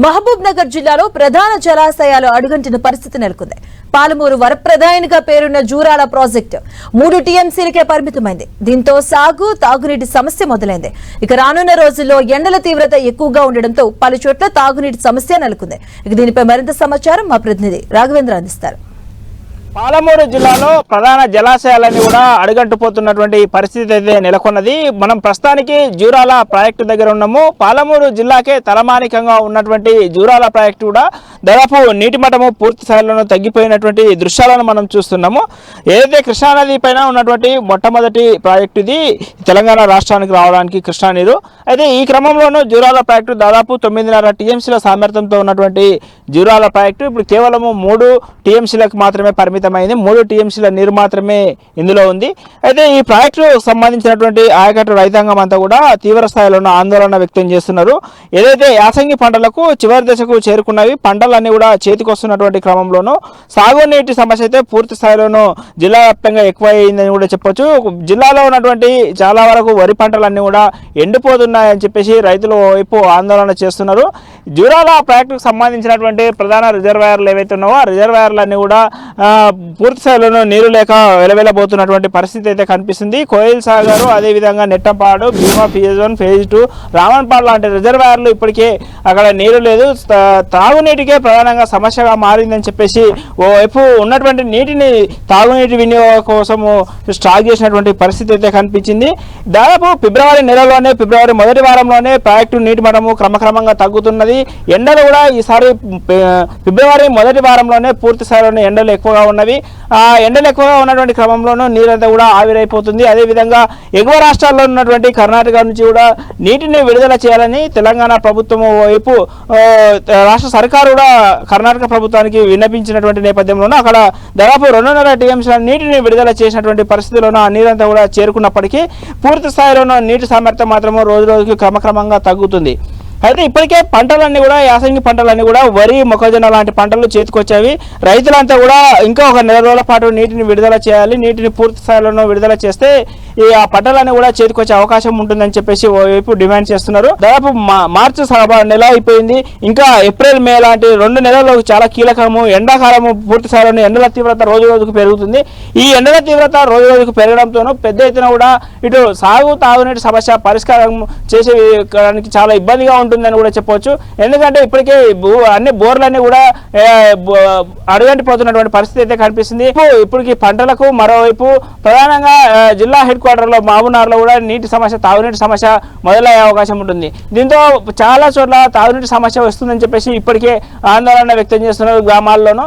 మహబూబ్ నగర్ జిల్లాలో ప్రధాన జలాశయాలు అడుగంటిన పరిస్థితి నెలకొంది. పాలమూరు వరప్రదాయనిగా పేరున్న జూరాల ప్రాజెక్టు మూడు టీఎంసీలకే పరిమితమైంది. దీంతో సాగు తాగునీటి సమస్య మొదలైంది. ఇక రానున్న రోజుల్లో ఎండల తీవ్రత ఎక్కువగా ఉండడంతో పలు చోట్ల తాగునీటి సమస్య నెలకొంది. ఇక దీనిపై మరింత సమాచారం మా ప్రతినిధి రాఘవేంద్ర అందిస్తారు. పాలమూరు జిల్లాలో ప్రధాన జలాశయాలన్నీ కూడా అడుగంటుపోతున్నటువంటి పరిస్థితి అయితే నెలకొన్నది. మనం ప్రస్తుతానికి జూరాల ప్రాజెక్టు దగ్గర ఉన్నాము. పాలమూరు జిల్లాకే తలమానికంగా ఉన్నటువంటి జూరాల ప్రాజెక్టు కూడా దాదాపు నీటి మట్టము పూర్తి స్థాయిలో తగ్గిపోయినటువంటి దృశ్యాలను మనం చూస్తున్నాము. ఏదైతే కృష్ణానది పైన ఉన్నటువంటి మొట్టమొదటి ప్రాజెక్టు ఇది తెలంగాణ రాష్ట్రానికి రావడానికి కృష్ణా నీరు. అయితే ఈ క్రమంలోనూ జూరాల ప్రాజెక్టు దాదాపు తొమ్మిదిన్నర టీఎంసీల సామర్థ్యంతో ఉన్నటువంటి జూరాల ప్రాజెక్టు. ఇప్పుడు కేవలము మూడు టీఎంసీలకు మాత్రమే పరిమితమైంది. మూడు టీఎంసీల నీరు మాత్రమే ఇందులో ఉంది. అయితే ఈ ప్రాజెక్టు సంబంధించినటువంటి ఆయకట్టు రైతాంగం అంతా కూడా తీవ్ర స్థాయిలో ఆందోళన వ్యక్తం చేస్తున్నారు. ఏదైతే యాసంగి పంటలకు చివరి దశకు చేరుకున్నవి పథకాలన్నీ కూడా చేతికొస్తున్నటువంటి క్రమంలోనూ సాగునీటి సమస్య అయితే పూర్తి స్థాయిలోనూ జిల్లా వ్యాప్తంగా ఎక్కువైందని కూడా చెప్పొచ్చు. జిల్లాలో ఉన్నటువంటి చాలా వరకు వరి పంటలన్నీ కూడా ఎండిపోతున్నాయని చెప్పేసి రైతులు వైపు ఆందోళన చేస్తున్నారు. జూరాల ప్రాజెక్టుకు సంబంధించినటువంటి ప్రధాన రిజర్వాయర్లు ఏవైతే ఉన్నావో ఆ రిజర్వాయర్లన్నీ కూడా పూర్తి స్థాయిలోనూ నీరు లేక వెలవెలబోతున్నటువంటి పరిస్థితి అయితే కనిపిస్తుంది. కోయిల్ సాగర్ అదేవిధంగా Nettampadu Bhima phase one phase two Ravanapadu లాంటి రిజర్వాయర్లు ఇప్పటికే అక్కడ నీరు లేదు. తాగునీటికే ప్రధానంగా సమస్యగా మారిందని చెప్పేసి ఓవైపు ఉన్నటువంటి నీటిని తాగునీటి వినియోగం కోసము స్టాక్ చేసినటువంటి పరిస్థితి అయితే కనిపించింది. దాదాపు ఫిబ్రవరి నెలలోనే ఫిబ్రవరి మొదటి వారంలోనే ప్రాజెక్టు నీటి మట్టము క్రమక్రమంగా తగ్గుతున్నది. ఎండలు కూడా ఈసారి ఫిబ్రవరి మొదటి వారంలోనే పూర్తి స్థాయిలోనే ఎండలు ఎక్కువగా ఉన్నవి. ఆ ఎండలు ఎక్కువగా ఉన్నటువంటి క్రమంలోనూ నీరంతా కూడా ఆవిరైపోతుంది. అదేవిధంగా ఎగువ రాష్ట్రాల్లో ఉన్నటువంటి కర్ణాటక నుంచి కూడా నీటిని విడుదల చేయాలని తెలంగాణ ప్రభుత్వం వైపు రాష్ట్ర సర్కారు కూడా కర్ణాటక ప్రభుత్వానికి విన్నపించినటువంటి నేపథ్యంలోనూ అక్కడ దాదాపు రెండున్నర టీఎంసీల నీటిని విడుదల చేసినటువంటి పరిస్థితిలోనూ ఆ నీరంతా కూడా చేరుకున్నప్పటికీ పూర్తి స్థాయిలోనూ నీటి సామర్థ్యం మాత్రము రోజు రోజుకి క్రమక్రమంగా తగ్గుతుంది. అయితే ఇప్పటికే పంటలన్నీ కూడా యాసంగి పంటలన్నీ కూడా వరి మొక్కజొన్న లాంటి పంటలు చేతికొచ్చేవి రైతులంతా కూడా ఇంకా ఒక నెల రోజుల పాటు నీటిని విడుదల చేయాలి. నీటిని పూర్తి స్థాయిలో విడుదల చేస్తే ఈ ఆ పంటలన్నీ కూడా చేతికొచ్చే అవకాశం ఉంటుందని చెప్పేసి ఓవైపు డిమాండ్ చేస్తున్నారు. దాదాపు మార్చి నెల అయిపోయింది. ఇంకా ఏప్రిల్ మే లాంటి రెండు నెలలు చాలా కీలకము ఎండాకాలము పూర్తి స్థాయిలో ఎండల తీవ్రత రోజు రోజుకు పెరుగుతుంది. ఈ ఎండల తీవ్రత రోజు రోజుకు పెరగడంతోనూ పెద్ద ఎత్తున కూడా ఇటు సాగు తాగునీటి సమస్య పరిష్కారం చేసే చాలా ఇబ్బందిగా ఉంటుందని కూడా చెప్పవచ్చు ఎందుకంటే ఇప్పటికే అన్ని బోర్లన్నీ కూడా అడుగంటిపోతున్నటువంటి పరిస్థితి అయితే కనిపిస్తుంది. ఇప్పుడు- ఇప్పటికి పంటలకు మరోవైపు ప్రధానంగా జిల్లా హెడ్ క్వార్టర్లో మామునార్లో కూడా నీటి సమస్య తాగునీటి సమస్య మొదలయ్యే అవకాశం ఉంటుంది. దీంతో చాలా చోట్ల తాగునీటి సమస్య వస్తుందని చెప్పేసి ఇప్పటికే ఆందోళన వ్యక్తం చేస్తున్నారు గ్రామాల్లోనూ.